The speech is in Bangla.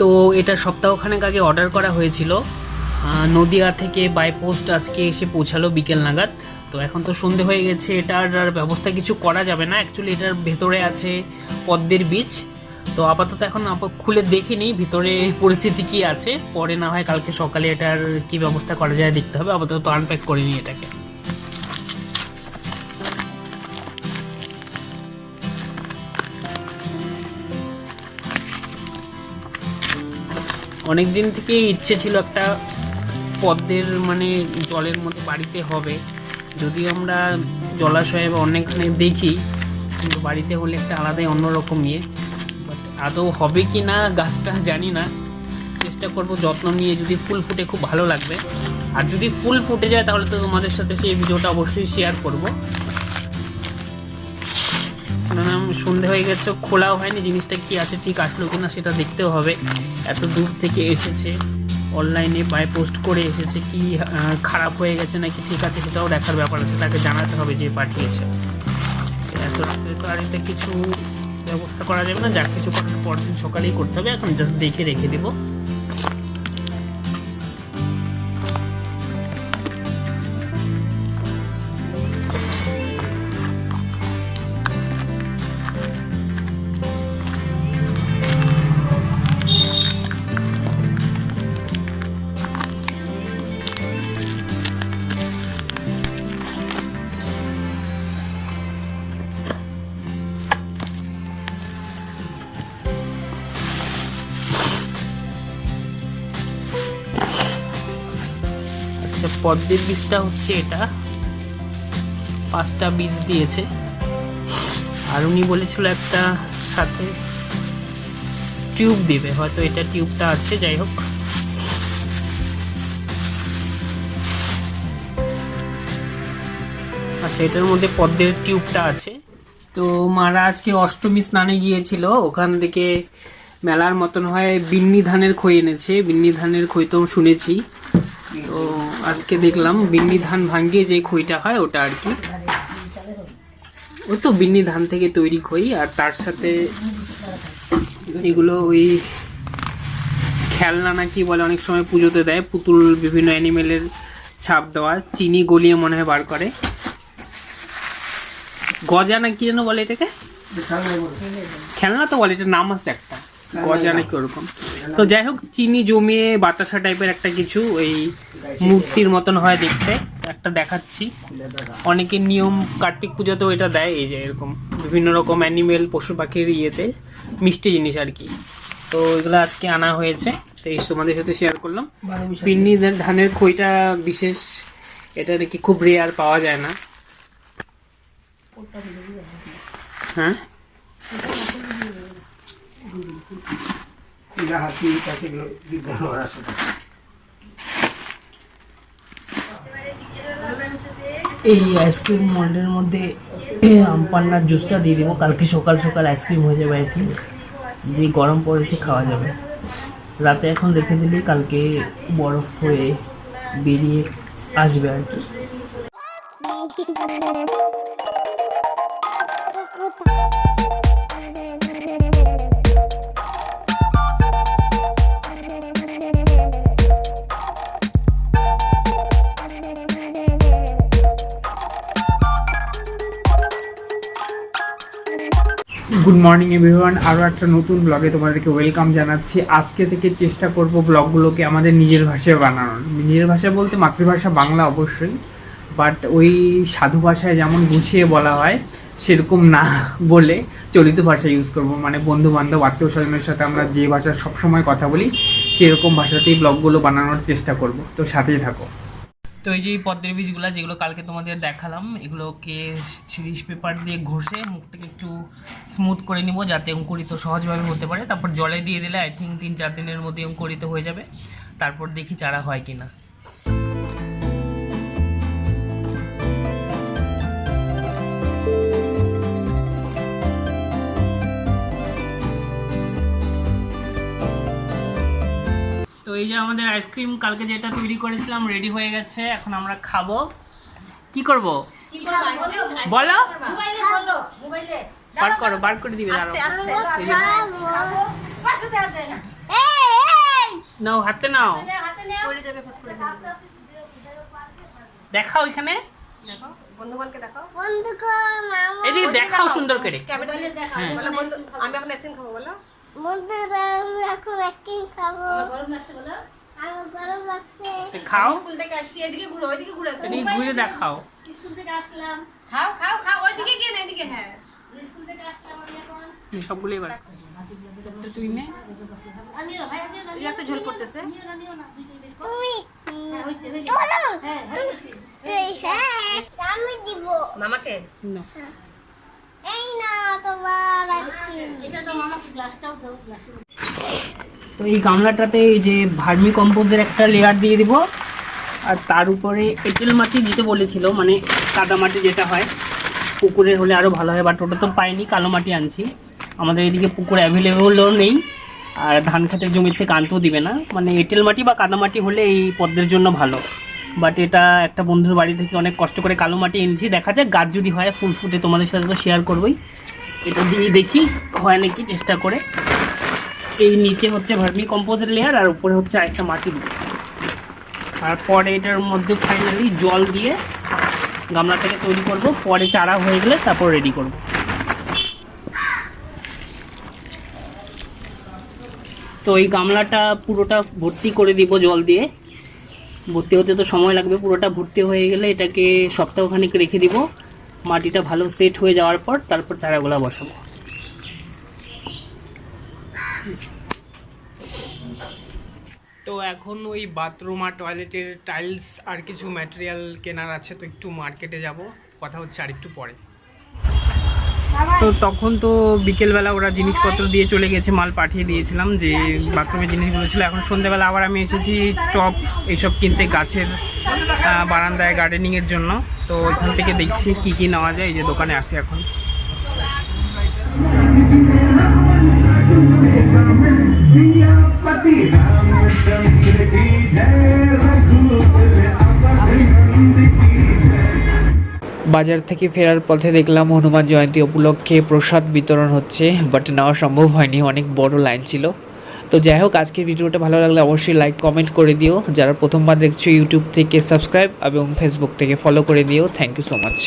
তো এটা সপ্তাহখানেক আগে অর্ডার করা হয়েছিল। নদিয়া থেকে বাই পোস্ট আজকে এসে পৌঁছালো বিকেল নাগাদ। তো এখন তো সন্ধে হয়ে গেছে, এটার আর ব্যবস্থা কিছু করা যাবে না। অ্যাকচুয়ালি এটার ভেতরে আছে পদ্মের বীজ। তো আপাতত এখন খুলে দেখিনি, ভিতরে পরিস্থিতি কি আছে। পরে না হয় কালকে সকালে এটার কি ব্যবস্থা করা যায় দেখতে হবে। আপাতত আনপ্যাক করে নিই এটাকে। অনেক দিন থেকে ইচ্ছে ছিল একটা পদ্মের মানে জলের মধ্যে বাড়িতে হবে। যদিও আমরা জলাশয়ে বা অনেকখানে দেখি, কিন্তু বাড়িতে হলে একটা আলাদাই অন্যরকম ইয়ে। বাট আদৌ হবে কি না, গাছটা জানি না। চেষ্টা করব যত্ন নিয়ে যদি ফুল ফুটে খুব ভালো লাগবে। আর যদি ফুল ফুটে যায় তাহলে তো তোমাদের সাথে সেই ভিডিওটা অবশ্যই শেয়ার করব। সন্ধে হয়ে গেছে, খোলাও হয়নি, জিনিসটা কি আছে, ঠিক আসলো কিনা সেটা দেখতেও হবে। এত দূর থেকে এসেছে অনলাইনে বাই পোস্ট করে এসেছে, কি খারাপ হয়ে গেছে নাকি ঠিক আছে সেটাও দেখার ব্যাপার আছে, তাকে জানাতে হবে যে পাঠিয়েছে। এত রাত্রে তো আর এটা কিছু ব্যবস্থা করা যাবে না যা কিছু করার পরদিন দিন সকালেই করতে হবে, এখন জাস্ট দেখে রেখে দিব। পদ্মের বীজটা হচ্ছে এটা। পাঁচটা বীজ দিয়েছে। আর উনি বলেছিল একটা সাথে টিউব দিবে, হয়তো এটা টিউবটা আছে, যাই হোক। আচ্ছা এটার মধ্যে পদ্মের টিউবটা আছে। তো মারা আজকে অষ্টমী স্নানে গিয়েছিল, ওখান থেকে মেলার মতন হয় বিন্নি ধানের খই এনেছে। বিন্নি ধানের খই তো শুনেছি। তো আজকে দেখলাম বিন্নি ধান ভাঙ্গিয়ে যে খইটা হয় ওটা আর কি। ওই তো বিন্নি ধান থেকে তৈরি খই আর তার সাথে এগুলো ওই খেলনা না কি বলে অনেক সময় পুজোতে দেয় পুতুল বিভিন্ন অ্যানিমেলের ছাপ দেওয়া চিনি গলিয়ে মনে হয় বার করে। গজা না কি যেন বলে এটাকে? খেলনা তো বলে এটা নাম আছে একটা। গজা নাকি ওরকম। তো যাই হোক, চিনি জমিয়ে বাতাসা টাইপের একটা কিছু ওই মূর্তির মতন হয় দেখতে। একটা দেখাচ্ছি। অনেকে নিয়ম কার্তিক পুজোতেও এটা দেয়, এই যে এরকম বিভিন্ন রকম অ্যানিমেল পশু পাখির ইয়েতে মিষ্টি জিনিস আর কি। তো এগুলো আজকে আনা হয়েছে, তো এই তোমাদের সাথে শেয়ার করলাম। পিন্নি ধানের খইটা বিশেষ, এটা নাকি খুব রেয়ার পাওয়া যায় না। হ্যাঁ? এই আইসক্রিম মন্ডের মধ্যে আমপান্নার জুসটা দিয়ে দেবো। কালকে সকাল সকাল আইসক্রিম হয়ে যাবে আই থিঙ্ক যে গরম পড়েছে খাওয়া যাবে। রাতে এখন রেখে দিলে কালকে বরফ হয়ে বেরিয়ে আসবে আর কি। গুড মর্নিং এভরিওয়ান আরও একটা নতুন ব্লগে তোমাদেরকে ওয়েলকাম জানাচ্ছি। আজকে থেকে চেষ্টা করব ব্লগগুলোকে আমাদের নিজের ভাষায় বানানোর। নিজের ভাষা বলতে মাতৃভাষা বাংলা অবশ্যই বাট ওই সাধু ভাষায় যেমন গুছিয়ে বলা হয়, সেরকম না বলে চলিত ভাষা ইউজ করব। মানে বন্ধু বান্ধব আত্মীয় স্বজনের সাথে আমরা যে ভাষা সবসময় কথা বলি, সেরকম ভাষাতেই ব্লগগুলো বানানোর চেষ্টা করব। তো সাথেই থাকো। তো এই যে পদ্মের বীজগুলো যেগুলো কালকে তোমাদের দেখালাম, এগুলোকে সিরিজ পেপার দিয়ে ঘষে মুখটাকে একটু স্মুথ করে নিব যাতে অঙ্কুরিত সহজভাবে হতে পারে। তারপর জলে দিয়ে দিলে আই থিঙ্ক তিন চার দিনের মধ্যে অঙ্কুরিত হয়ে যাবে। তারপর দেখি চারা হয় কিনা। তো এই যে আমাদের আইসক্রিম কালকে যেটা তৈরি করেছিলাম রেডি হয়ে গেছে এখন আমরা খাব। কি করব? বলো। মোবাইলে বলো মোবাইলে বার করো বার করে দিবে নাও হাতে নাও। দেখাও এখানে। দেখো বন্ধুগণকে দেখাও। এদিকে দেখাও সুন্দর করে। হ্যাঁ। আমি এখন আইসক্রিম খাব বলো। বন্ধুরা আমি এখন আইসক্রিম খাব। আমার গরম লাগছে বলো? আমার গরম লাগছে। খাও। স্কুল থেকে আসছি এদিকে ঘুরো ওইদিকে ঘুরে। দেখাও। স্কুল থেকে আসলাম? খাও খাও খাও ওইদিকে গিয়ে না এদিকে হ্যাঁ। স্কুল থেকে আসলাম আমি এখন। সবগুলো এবার তুই নে আনিও না ভাই আনিও না এই একটা ঝোল পড়তেছে। তুমি হ্যাঁ আমি দিব। মামাকে। এই না তোমার আইসক্রিম এটা তো আমাকে গ্লাসটাও দাও গ্লাসে তো এই গামলাটাতে এই যে ভার্মি কম্পোজের একটা লেয়ার দিয়ে দিব। আর তার উপরে এঁটেল মাটি দিতে বলেছিল মানে কাদা মাটি যেটা হয় পুকুরের হলে আরও ভালো হয় বাট ওটা তো পাইনি কালো মাটি আনছি। আমাদের এদিকে পুকুর অ্যাভেলেবলও নেই আর ধান খেতের জমির থেকে আনতেও দিবে না। মানে এঁটেল মাটি বা কাদা মাটি হলে এই পদ্মের জন্য ভালো। বাট এটা একটা বন্ধুর বাড়ি থেকে অনেক কষ্ট করে কালো মাটি এনেছি। দেখা যাক, গাছ যদি হয়, ফুল ফুটে তোমাদের সাথে তো শেয়ার করবোই। এটা দিয়ে দেখি, হয় নাকি, চেষ্টা করে। এই নিচে হচ্ছে ভার্মি কম্পোজের লেয়ার আর উপরে হচ্ছে একটা মাটি দিয়ে। তারপরে এটার মধ্যে ফাইনালি জল দিয়ে গামলাটাকে তৈরি করব। পরে চারা হয়ে গেলে তারপর রেডি করব। তো এই গামলাটা পুরোটা ভর্তি করে দিব জল দিয়ে। ভর্তি হতে তো সময় লাগবে, পুরোটা ভর্তি হয়ে গেলে এটাকে সপ্তাহখানিক রেখে দিব। মাটিটা ভালো সেট হয়ে যাওয়ার পর তারপর চারাগুলা বসাবো। তো এখন ওই বাথরুম আর টয়লেটের টাইলস আর কিছু ম্যাটেরিয়াল কেনার আছে, তো একটু মার্কেটে যাব। কথা হচ্ছে আর একটু পরে। তো তখন তো বিকেলবেলা ওরা জিনিসপত্র দিয়ে চলে গেছে, মাল পাঠিয়ে দিয়েছিলাম যে বাথরুমের জিনিসগুলো ছিল। এখন সন্ধ্যেবেলা আবার আমি এসেছি টপ এইসব কিনতে গাছের বারান্দায় গার্ডেনিংয়ের জন্য। তো ওখান থেকে দেখছি কি কি নেওয়া যায়, এই যে দোকানে আসে এখন। বাজার থেকে ফেরার পথে দেখলাম হনুমান জয়ন্তী উপলক্ষে প্রসাদ বিতরণ হচ্ছে বাট নেওয়া সম্ভব হয়নি, অনেক বড় লাইন ছিল। তো যাই হোক, আজকের ভিডিওটা ভালো লাগলে অবশ্যই লাইক কমেন্ট করে দিও। যারা প্রথমবার দেখছ ইউটিউব থেকে সাবস্ক্রাইব এবং ফেসবুক থেকে ফলো করে দিও। Thank you so much